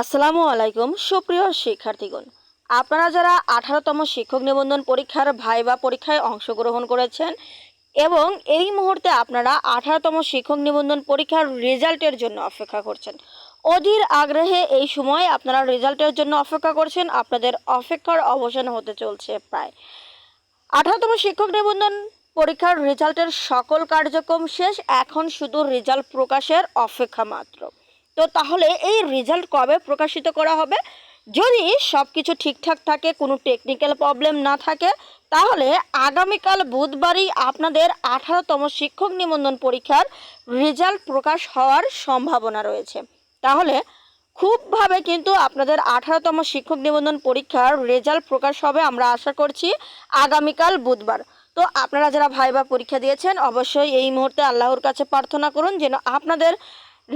আসসালামু আলাইকুম, সুপ্রিয় শিক্ষার্থীগণ। আপনারা যারা আঠারোতম শিক্ষক নিবন্ধন পরীক্ষার ভাইবা পরীক্ষায় অংশগ্রহণ করেছেন এবং এই মুহূর্তে আপনারা আঠারোতম শিক্ষক নিবন্ধন পরীক্ষার রেজাল্টের জন্য অপেক্ষা করছেন, অধীর আগ্রহে এই সময় আপনারা রেজাল্টের জন্য অপেক্ষা করছেন, আপনাদের অপেক্ষার অবসান হতে চলছে প্রায়। আঠারোতম শিক্ষক নিবন্ধন পরীক্ষার রেজাল্টের সকল কার্যক্রম শেষ, এখন শুধু রেজাল্ট প্রকাশের অপেক্ষা মাত্র। তো তাহলে এই রেজাল্ট কবে প্রকাশিত করা হবে? যদি সব কিছু ঠিকঠাক থাকে, কোনো টেকনিক্যাল প্রবলেম না থাকে, তাহলে আগামীকাল বুধবারই আপনাদের আঠারোতম শিক্ষক নিবন্ধন পরীক্ষার রেজাল্ট প্রকাশ হওয়ার সম্ভাবনা রয়েছে। তাহলে খুবভাবে কিন্তু আপনাদের আঠারোতম শিক্ষক নিবন্ধন পরীক্ষার রেজাল্ট প্রকাশ হবে আমরা আশা করছি আগামীকাল বুধবার। তো আপনারা যারা ভাইবা পরীক্ষা দিয়েছেন, অবশ্যই এই মুহূর্তে আল্লাহর কাছে প্রার্থনা করুন যেন আপনাদের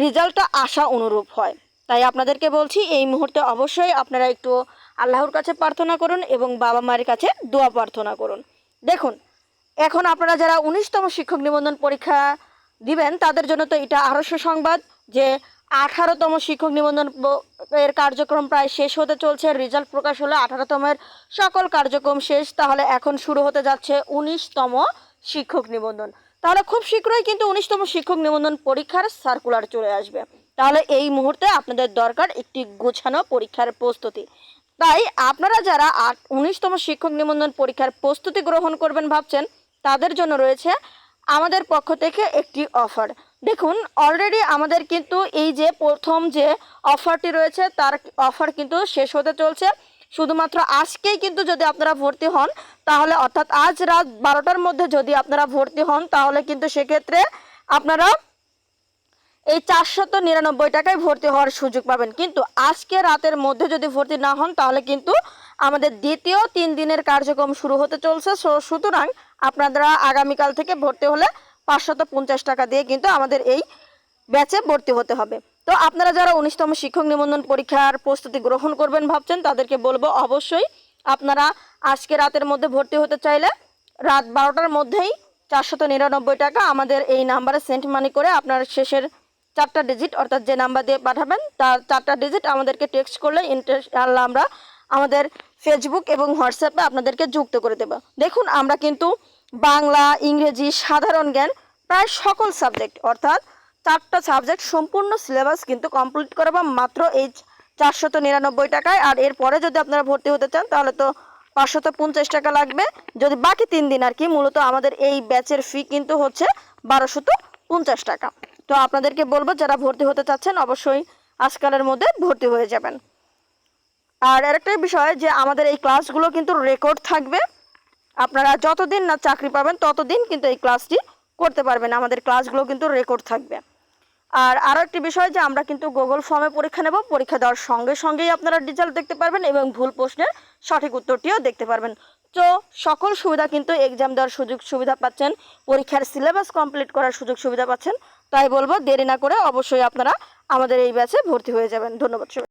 রেজাল্টটা আশা অনুরূপ হয়। তাই আপনাদেরকে বলছি, এই মুহূর্তে অবশ্যই আপনারা একটু আল্লাহর কাছে প্রার্থনা করুন এবং বাবা মায়ের কাছে দোয়া প্রার্থনা করুন। দেখুন, এখন আপনারা যারা উনিশতম শিক্ষক নিবন্ধন পরীক্ষা দিবেন, তাদের জন্য তো এটা আরও সুসংবাদ যে আঠারোতম শিক্ষক নিবন্ধন এর কার্যক্রম প্রায় শেষ হতে চলছে, রেজাল্ট প্রকাশ হলে আঠারোতমের সকল কার্যক্রম শেষ। তাহলে এখন শুরু হতে যাচ্ছে উনিশতম শিক্ষক নিবন্ধন। তাহলে খুব শীঘ্রই কিন্তু উনিশতম শিক্ষক নিবন্ধন পরীক্ষার সার্কুলার চলে আসবে। তাহলে এই মুহূর্তে আপনাদের দরকার একটি গোছানো পরীক্ষার প্রস্তুতি। তাই আপনারা যারা আট, উনিশতম শিক্ষক নিবন্ধন পরীক্ষার প্রস্তুতি গ্রহণ করবেন ভাবছেন, তাদের জন্য রয়েছে আমাদের পক্ষ থেকে একটি অফার দেখুন অলরেডি আমাদের কিন্তু এই যে প্রথম যে অফারটি রয়েছে, তার অফার কিন্তু শেষ হতে চলছে। শুধুমাত্র আজকেই কিন্তু যদি আপনারা ভর্তি হন তাহলে অর্থাৎ আজ রাত বারোটার মধ্যে যদি আপনারা ভর্তি হন, তাহলে কিন্তু সেক্ষেত্রে আপনারা এই চারশত নিরানব্বই টাকায় ভর্তি হওয়ার সুযোগ পাবেন। কিন্তু আজকে রাতের মধ্যে যদি ভর্তি না হন, তাহলে কিন্তু আমাদের দ্বিতীয় তিন দিনের কার্যক্রম শুরু হতে চলছে। সুতরাং আপনারা আগামীকাল থেকে ভর্তি হলে পাঁচশত পঞ্চাশ টাকা দিয়ে কিন্তু আমাদের এই ব্যাচে ভর্তি হতে হবে। তো আপনারা যারা উনিশতম শিক্ষক নিবন্ধন পরীক্ষার প্রস্তুতি গ্রহণ করবেন ভাবছেন, তাদেরকে বলব অবশ্যই আপনারা আজকে রাতের মধ্যে ভর্তি হতে চাইলে রাত বারোটার মধ্যেই চারশত নিরানব্বই টাকা আমাদের এই নাম্বারে সেন্ট মানি করে আপনার শেষের চারটা ডিজিট অর্থাৎ যে নাম্বার দিয়ে পাঠাবেন, তার চারটা ডিজিট আমাদেরকে টেক্সট করলে ইনশাআল্লাহ আমরা আমাদের ফেসবুক এবং হোয়াটসঅ্যাপে আপনাদেরকে যুক্ত করে দেব। দেখুন, আমরা কিন্তু বাংলা, ইংরেজি, সাধারণ জ্ঞান প্রায় সকল সাবজেক্ট অর্থাৎ চারটা সাবজেক্ট সম্পূর্ণ সিলেবাস কিন্তু কমপ্লিট করাবো মাত্র এই চারশত নিরানব্বই টাকায়। আর এরপরে যদি আপনারা ভর্তি হতে চান, তাহলে তো পাঁচশত পঞ্চাশ টাকা লাগবে। যদি বাকি তিন দিন আর কি, মূলত আমাদের এই ব্যাচের ফি কিন্তু হচ্ছে বারোশত পঞ্চাশ টাকা। তো আপনাদেরকে বলব, যারা ভর্তি হতে চাচ্ছেন, অবশ্যই আজকালের মধ্যে ভর্তি হয়ে যাবেন। আর আরেকটা বিষয় যে, আমাদের এই ক্লাসগুলো কিন্তু রেকর্ড থাকবে। আপনারা যতদিন না চাকরি পাবেন, ততদিন কিন্তু এই ক্লাসটি করতে পারবেন। আমাদের ক্লাসগুলো কিন্তু রেকর্ড থাকবে। আর আরও একটি বিষয় যে আমরা কিন্তু গুগল ফর্মে পরীক্ষা নেব। পরীক্ষা দেওয়ার সঙ্গে সঙ্গেই আপনারা রেজাল্ট দেখতে পারবেন এবং ভুল প্রশ্নের সঠিক উত্তরটিও দেখতে পারবেন। তো সকল সুবিধা কিন্তু এক্সাম দেওয়ার সুযোগ সুবিধা পাচ্ছেন, পরীক্ষার সিলেবাস কমপ্লিট করার সুযোগ সুবিধা পাচ্ছেন। তাই বলব, দেরি না করে অবশ্যই আপনারা আমাদের এই ব্যাচে ভর্তি হয়ে যাবেন। ধন্যবাদ।